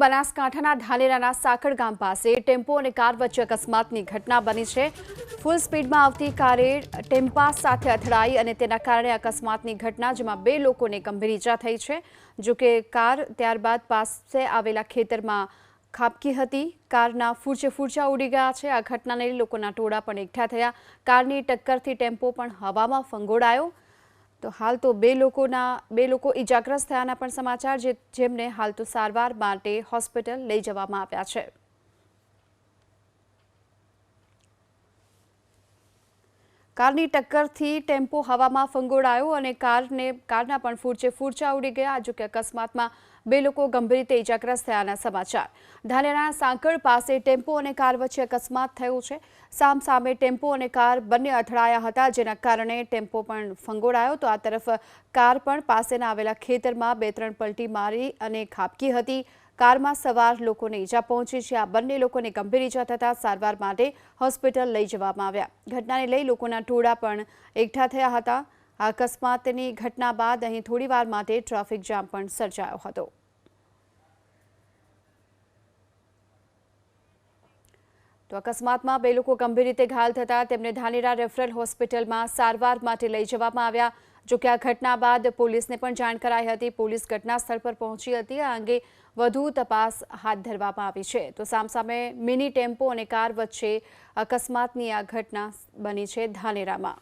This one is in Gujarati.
બનાસકાંઠાના ધાનેરાના સાકળ ગામ પાસે ટેમ્પો અને કાર વચ્ચે અકસ્માતની ઘટના બની છે. ફૂલ સ્પીડમાં આવતી કારે ટેમ્પા સાથે અથડાઈ અને તેના કારણે અકસ્માતની ઘટના, જેમાં બે લોકોને ગંભીર ઈજા થઈ છે. જો કે કાર ત્યારબાદ પાસે આવેલા ખેતરમાં ખાબકી હતી. કારના ફૂરચે ફૂરચા ઉડી ગયા છે. આ ઘટનાને લોકોના ટોળા પણ એકઠા થયા. કારની ટક્કરથી ટેમ્પો પણ હવામાં ફંગોળાયો. તો હાલ તો બે લોકોના, બે લોકો ઇજાગ્રસ્ત થયાના પણ સમાચાર જે, જેમને હાલ તો સારવાર માટે હોસ્પિટલ લઈ જવામાં આવ્યા છે. કારની ટક્કરથી ટેમ્પો હવામાં ફંગોળાયો અને કારને, કારના પણ ફૂરચે ફૂરચા ઉડી ગયા, જો કે અકસ્માતમાં બે લોકો ગંભીર રીતે ઇજાગ્રસ્ત થયાના સમાચાર. ધાનેરાના સાંકળ પાસે ટેમ્પો અને કાર વચ્ચે અકસ્માત થયો છે. સામ સામે ટેમ્પો અને કાર બંને અથડાયા હતા, જેના કારણે ટેમ્પો પણ ફંગોળાયો. તો આ તરફ કાર પણ પાસેના આવેલા ખેતરમાં બે ત્રણ પલટી મારી અને ખાબકી હતી. કારમાં સવાર લોકોને ઈજા પહોંચી છે. આ બંને લોકોને ગંભીર ઈજા થતાં સારવાર માટે હોસ્પિટલ લઈ જવામાં આવ્યા. ઘટનાને લઈ લોકોના ટોળા પણ એકઠા થયા હતા. અકસ્માતની ઘટના બાદ અહીં થોડીવાર માટે ટ્રાફિક જામ પણ સર્જાયો હતો. તો અકસ્માતમાં બે લોકો ગંભીર રીતે ઘાયલ થતા તેમને ધાનેરા રેફરલ હોસ્પિટલમાં સારવાર માટે લઈ જવામાં આવ્યા. જો કે આ ઘટના બાદ પોલીસને પણ જાણ કરાઈ હતી. પોલીસ ઘટના સ્થળ પર પહોંચી હતી. આ અંગે વધુ તપાસ હાથ ધરવામાં આવી છે. તો સામસામે મિની ટેમ્પો અને કાર વચ્ચે અકસ્માતની આ ઘટના બની છે ધાનેરામાં.